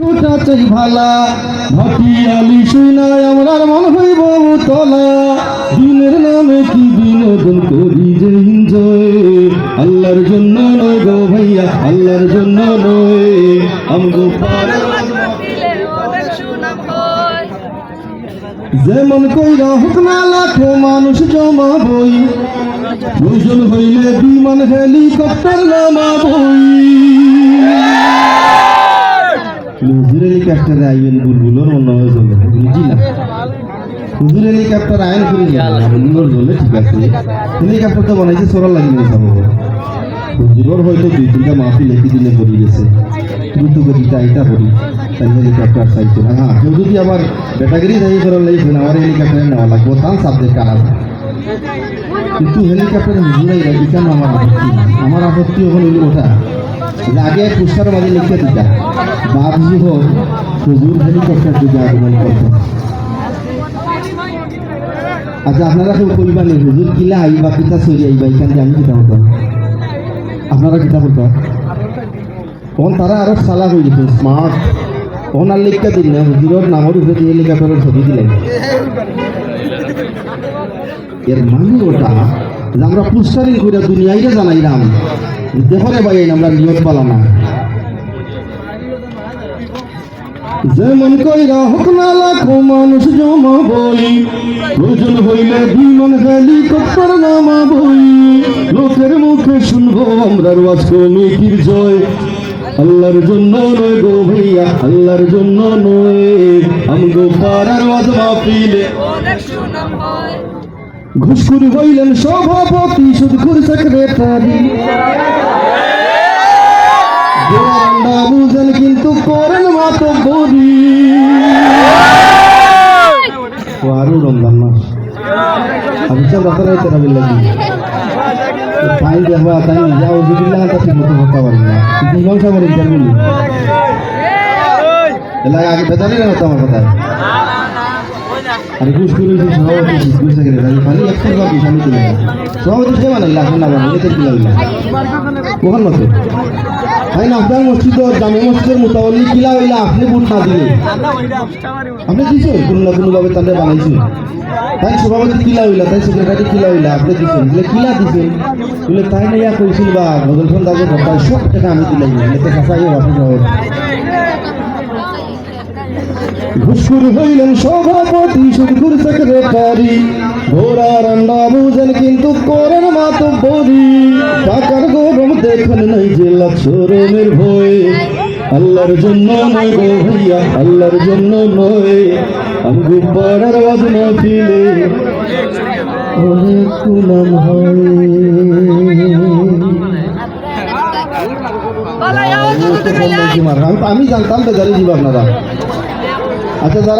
মন আল্লাহর জন্য নয় গো ভাইয়া, আল্লাহর জন্য যেমন কইরা হোক না লাখো মানুষ জমা বই প্রয়োজন হইলে বিমান হেলিকপ্টার নামা বই হেলিকপ্টারে আইবেন বুলবুলোর হয় চলে বুঝি না? হুজুর হেলিকপ্টার আইন করে বুলবুলোর চলে ঠিক আছে। হেলিকপ্টার তো বানাইছে সোরার লাগি না সব হুজুরের হয়তো দুই তিনটা মাহফিল একই দিনে পড়ি গেছে। দ্রুত গতিতে আইতা পড়ি তাই হেলিকপ্টার চাইছে হ্যাঁ কেউ যদি আবার ব্যাটাগিরি যাই করার লাগছে আমার হেলিকপ্টারে নেওয়া লাগবে। তার সাবজেক্ট আলাদা। কিন্তু হেলিকপ্টারে হুজুরাই রাখি কেন আমার আপত্তি আমার আপত্তি হইল ওটা আগে পুষ্টার মাঝে লিখে দিতা। বাপ যুগ হুজুর হেলিকপ্টার যুগে আগমন করত আচ্ছা আপনারা কেউ কইবা নেই হুজুর কিলা আইবা, কিতা সরি আইবা, এখান থেকে আমি কিতা হতাম আপনারা কিতা হতাম তখন তারা আরও সালা হয়ে যেত স্মার্ট তখন আর লিখতে দিন না, হুজুরের নামের উপরে দিয়ে হেলিকপ্টারের ছবি দিলেন। এর মানে ওটা, যে আমরা পুস্টারিং করে দুনিয়াইরে জানাইলাম দেখরে ভাই আমরা নিয়ত পালাম যেমন কইরা হোক না লাখো মানুষ জমা বই প্রয়োজন হইলে বিমান হেলিকপ্টার নামা বই। লোকের মুখে শুনব আমরা ওয়াজ কমিটির জয়। আল্লাহর জন্য নয় গো ভাইয়া, আল্লাহর জন্য নয়। আমগো পাড়ার ওয়াজ হয় ঘুষখুর হইলেন সভাপতি, সুদখুর সেক্রেটারি। বুঝেন কিন্তু করেন মাতো বরি ও আরও রমজান মাস। আমি সব রাতার হইতে রাবিল লাগি। ফাইন দেখবা তাই যাও তা ঠিক মতো হতে পারি না। কিন্তু আমার কথায়? আর ঘুষ করে ঘুষ সেক্রেটারি। খালি একটা বার ঘুষ আমি তুলে সভাপতি সে বানাইলা এখন না বানাই এতে কি লাগল কখন মতো তাই না আপনার মসজিদ জামে মসজিদের মোতাবলি কিলা হইলে, আপনি ভোট না দিলে। আপনি দিছেন? কোনো না কোনো ভাবে তাদের বানাইছেন। তাই সভাপতি কিলা হইলা, তাই সেক্রেটারি কিলা হইলা, আপনি দিছেন। বলে কিলা দিছেন? বলে তাই না ইয়া কইছিল বা বদলখন দাগে ঘটায় সব টাকা আমি দিলাই এতে কাঁচাই বাপি ঘুষখুর হইলেন সভাপতি সুদখুর সেক্রেটারি ঘোড়া রান্না বুঝেন কিন্তু করেন মাতো বলি টাকার গরম দেখেন নাই যে লাক্ষরমের ভয় আল্লাহর জন্য নয় গো ভাইয়া আল্লাহর জন্য নয়। আমগো পাড়ার বাজ না ফিলে অনেক কুলাম হয়। আমি আমি জানতাম তো গাড়ি দিব আপনারা। আচ্ছা যারা